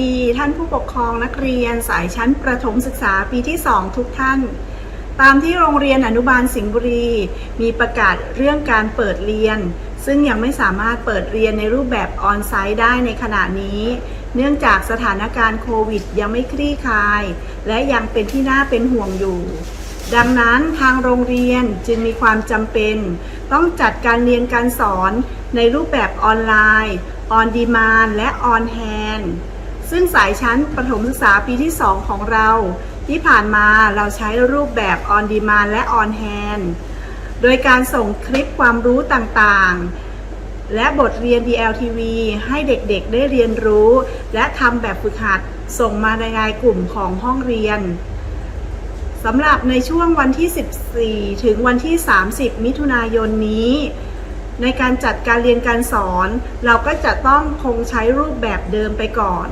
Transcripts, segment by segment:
ดี ท่านผู้ปกครองนักเรียนสายชั้นประถมศึกษาปีที่ 2 ทุกท่าน ตามที่โรงเรียนอนุบาลสิงห์บุรี มีประกาศเรื่องการเปิดเรียน ซึ่งยังไม่สามารถเปิดเรียนในรูปแบบออนไซต์ได้ในขณะนี้ เนื่องจากสถานการณ์โควิดยังไม่คลี่คลาย และยังเป็นที่น่าเป็นห่วงอยู่ดังนั้นทางโรงเรียนจึงมีความจำเป็น ต้องจัดการเรียนการสอนในรูปแบบออนไลน์ ออนดีมานและออนแฮน ซึ่งสายชั้นประถมศึกษาปีที่ 2 ของเรา ที่ผ่านมาเราใช้รูปแบบออนดีมานและออนแฮนโดยการส่งคลิปความรู้ต่างๆ และบทเรียน DLTV ให้เด็กๆ ได้เรียนรู้ และทำแบบฝึกหัดส่งมาในรายกลุ่มของห้องเรียนสำหรับในช่วงวันที่ 14 ถึงวันที่ 30 มิถุนายนนี้ ในการจัดการเรียนการสอน เราก็จะต้องคงใช้รูปแบบเดิมไปก่อน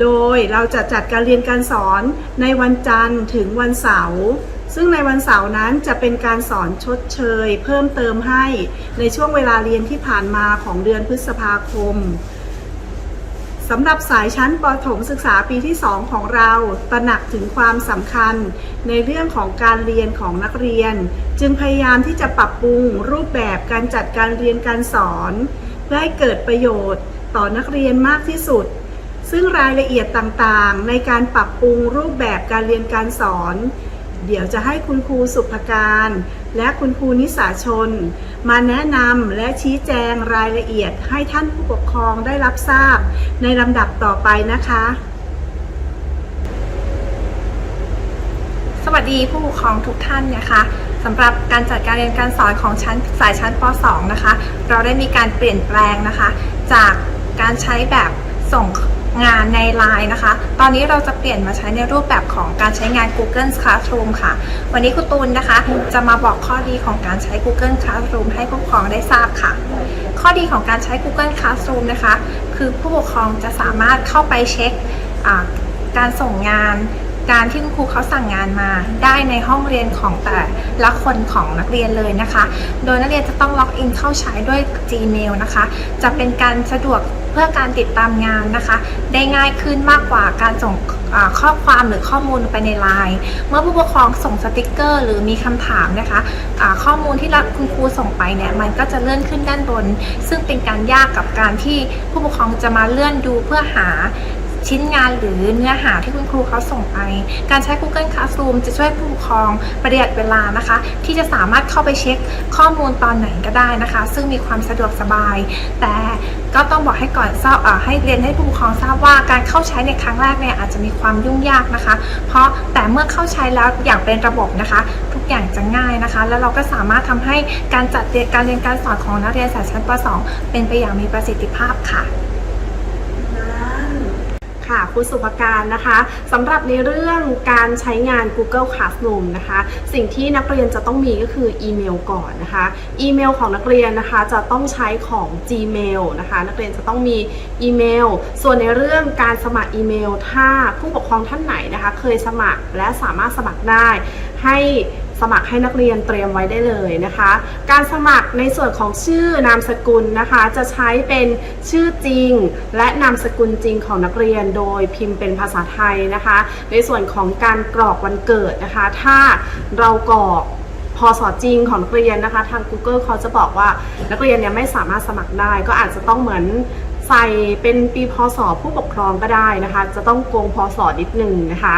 โดยเราจะจัดการเรียนการสอนในวันจันทร์ถึงวันเสาร์ซึ่งในวันเสาร์นั้นจะเป็นการสอนชดเชย เพิ่มเติมให้ในช่วงเวลาเรียนที่ผ่านมาของเดือนพฤษภาคมสำหรับสายชั้นปถมศึกษาปีที่ 2 ของเรา ตระหนักถึงความสำคัญในเรื่องของการเรียนของนักเรียน จึงพยายามที่จะปรับปรุงรูปแบบการจัดการเรียนการสอน เพื่อให้เกิดประโยชน์ต่อนักเรียนมากที่สุด ซึ่งรายละเอียดต่างๆ ในการปรับปรุงรูปแบบการเรียนการสอน เดี๋ยวจะให้คุณครูสุภการ และคุณครูนิสาชน มาแนะนำและชี้แจงรายละเอียดให้ท่านผู้ปกครองได้รับทราบ ในลำดับต่อไปนะคะ สวัสดีผู้ปกครองทุกท่านนะคะสำหรับการจัดการเรียนการสอนของชั้นสายชั้นป .2 นะคะ เราได้มีการเปลี่ยนแปลงนะคะ จากการใช้แบบ ส่งงานในไลน์นะคะ ตอนนี้เราจะเปลี่ยนมาใช้ในรูปแบบของการใช้งาน Google Classroom ค่ะ วันนี้คุณตูนนะคะ จะมาบอกข้อดีของการใช้ Google Classroom ให้ผู้ปกครองได้ทราบค่ะ ข้อดีของการใช้ Google Classroom นะคะ คือผู้ปกครองจะสามารถเข้าไปเช็คการส่งงาน การที่คุณครูเขาสั่งงานมา ได้ในห้องเรียนของแต่ละคนของนักเรียนเลยนะคะ โดยนักเรียนจะต้องล็อกอินเข้าใช้ด้วย Gmail นะคะ จะเป็นการสะดวกเพื่อการติดตามงานนะคะ ได้ง่ายขึ้นมากกว่าการส่งข้อความหรือข้อมูลไปในไลน์เมื่อผู้ปกครองส่งสติกเกอร์ หรือมีคำถามนะคะอ่าข้อมูลที่คุณครูส่งไปเนี่ยมันก็จะเลื่อนขึ้นด้านบน ซึ่งเป็นการยากกับการที่ผู้ปกครองจะมาเลื่อนดูเพื่อหา ชิ้นงานหรือเนื้อหาที่คุณครูเขาส่งไป การใช้ Google Classroom จะช่วยผู้ปกครองประหยัดเวลานะคะ ที่จะสามารถเข้าไปเช็คข้อมูลตอนไหนก็ได้นะคะ ซึ่งมีความสะดวกสบาย แต่ก็ต้องบอกให้ก่อนทราบเอ่อให้เรียนให้ผู้ปกครองทราบว่าการเข้าใช้ในครั้งแรกเนี่ยอาจจะมีความยุ่งยากนะคะ เพราะแต่เมื่อเข้าใช้แล้วอย่างเป็นระบบนะคะ ทุกอย่างจะง่ายนะคะ แล้วเราก็สามารถทำให้การจัดการเรียนการสอนของนักเรียนสายชั้นป .2 เป็นไปอย่างมีประสิทธิภาพค่ะ ค่ะคุณสุภการนะคะสำหรับในเรื่องการใช้งาน Google Classroom นะคะ สิ่งที่นักเรียนจะต้องมีก็คืออีเมลก่อนนะคะอีเมลของนักเรียนนะคะจะต้องใช้ของ Gmail นะคะ นักเรียนจะต้องมีอีเมล ส่วนในเรื่องการสมัครอีเมล ถ้าผู้ปกครองท่านไหนนะคะ เคยสมัครและสามารถสมัครได้ให้ สมัครให้นักเรียนเตรียมไว้ได้เลยนะคะ การสมัครในส่วนของชื่อนามสกุลนะคะ จะใช้เป็นชื่อจริง และนามสกุลจริงของนักเรียนโดยพิมพ์เป็นภาษาไทยนะคะ ในส่วนของการกรอกวันเกิดนะคะ ถ้าเรากรอกพศจริงของนักเรียนนะคะ ทาง Google เขาจะบอกว่านักเรียนเนี่ยไม่สามารถสมัครได้ ก็อาจจะต้องเหมือนใส่เป็นปีพศผู้ปกครองก็ได้นะคะ จะต้องโกงพศนิดหนึ่งนะคะ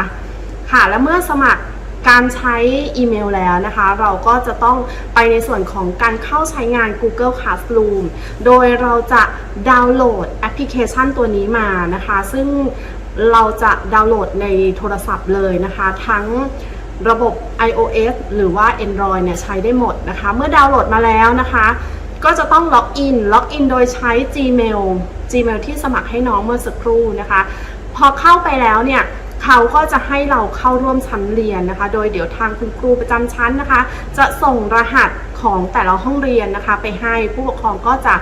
ค่ะ และเมื่อสมัคร การใช้อีเมลแล้วนะคะ เราก็จะต้องไปในส่วนของการเข้าใช้งาน Google Classroom โดยเราจะดาวน์โหลดแอปพลิเคชันตัวนี้มานะคะ ซึ่งเราจะดาวน์โหลดในโทรศัพท์เลยนะคะ ทั้งระบบ iOS หรือว่า Android เนี่ยใช้ได้หมดนะคะ เมื่อดาวน์โหลดมาแล้วนะคะ ก็จะต้องล็อกอิน ล็อกอินโดยใช้ Gmail Gmail ที่สมัครให้น้องเมื่อสักครู่นะคะ พอเข้าไปแล้วเนี่ย เขาก็จะให้เราเข้าร่วมชั้นเรียนนะคะ โดยเดี๋ยวทางคุณครูประจำชั้นนะคะ จะส่งรหัสของแต่ละห้องเรียนนะคะ ไปให้ผู้ปกครองก็จะ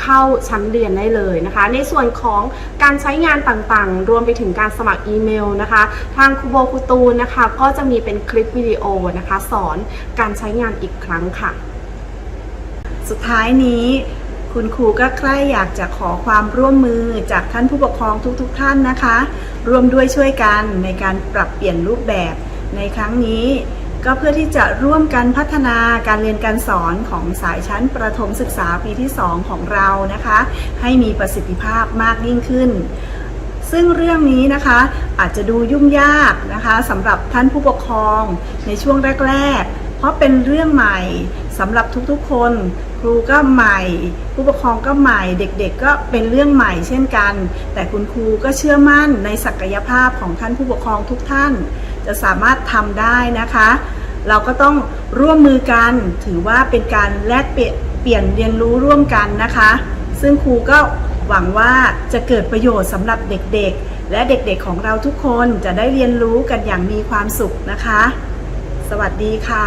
เข้าชั้นเรียนได้เลยนะคะ ในส่วนของการใช้งานต่างๆ รวมไปถึงการสมัครอีเมลนะคะ ทางครูโบครูตูนนะคะ ก็จะมีเป็นคลิปวิดีโอนะคะ สอนการใช้งานอีกครั้งค่ะ สุดท้ายนี้ คุณครูก็ใคร่อยากจะขอความร่วมมือจากท่านผู้ปกครองทุกๆทท่านนะคะ ร่วมด้วยช่วยกันในการปรับเปลี่ยนรูปแบบในครั้งนี้ ก็เพื่อที่จะร่วมกันพัฒนาการเรียนการสอนของสายชั้นประถมศึกษาปีที่ 2 ของเรานะคะ ให้มีประสิทธิภาพมากยิ่งขึ้นซึ่งเรื่องนี้นะคะอาจจะดูยุ่งยากนะคะสำหรับท่านผู้ปกครองในช่วงแรก ๆ เพราะเป็นเรื่องใหม่สำหรับทุกๆคน ครูก็ใหม่ ผู้ปกครองก็ใหม่ เด็กๆก็เป็นเรื่องใหม่เช่นกัน แต่คุณครูก็เชื่อมั่นในศักยภาพของท่านผู้ปกครองทุกท่าน จะสามารถทำได้นะคะ เราก็ต้องร่วมมือกันถือว่าเป็นการแลกเปลี่ยนเรียนรู้ร่วมกันนะคะ ซึ่งครูก็หวังว่าจะเกิดประโยชน์สำหรับเด็กๆ และเด็กๆของเราทุกคนจะได้เรียนรู้กันอย่างมีความสุขนะคะ สวัสดีค่ะ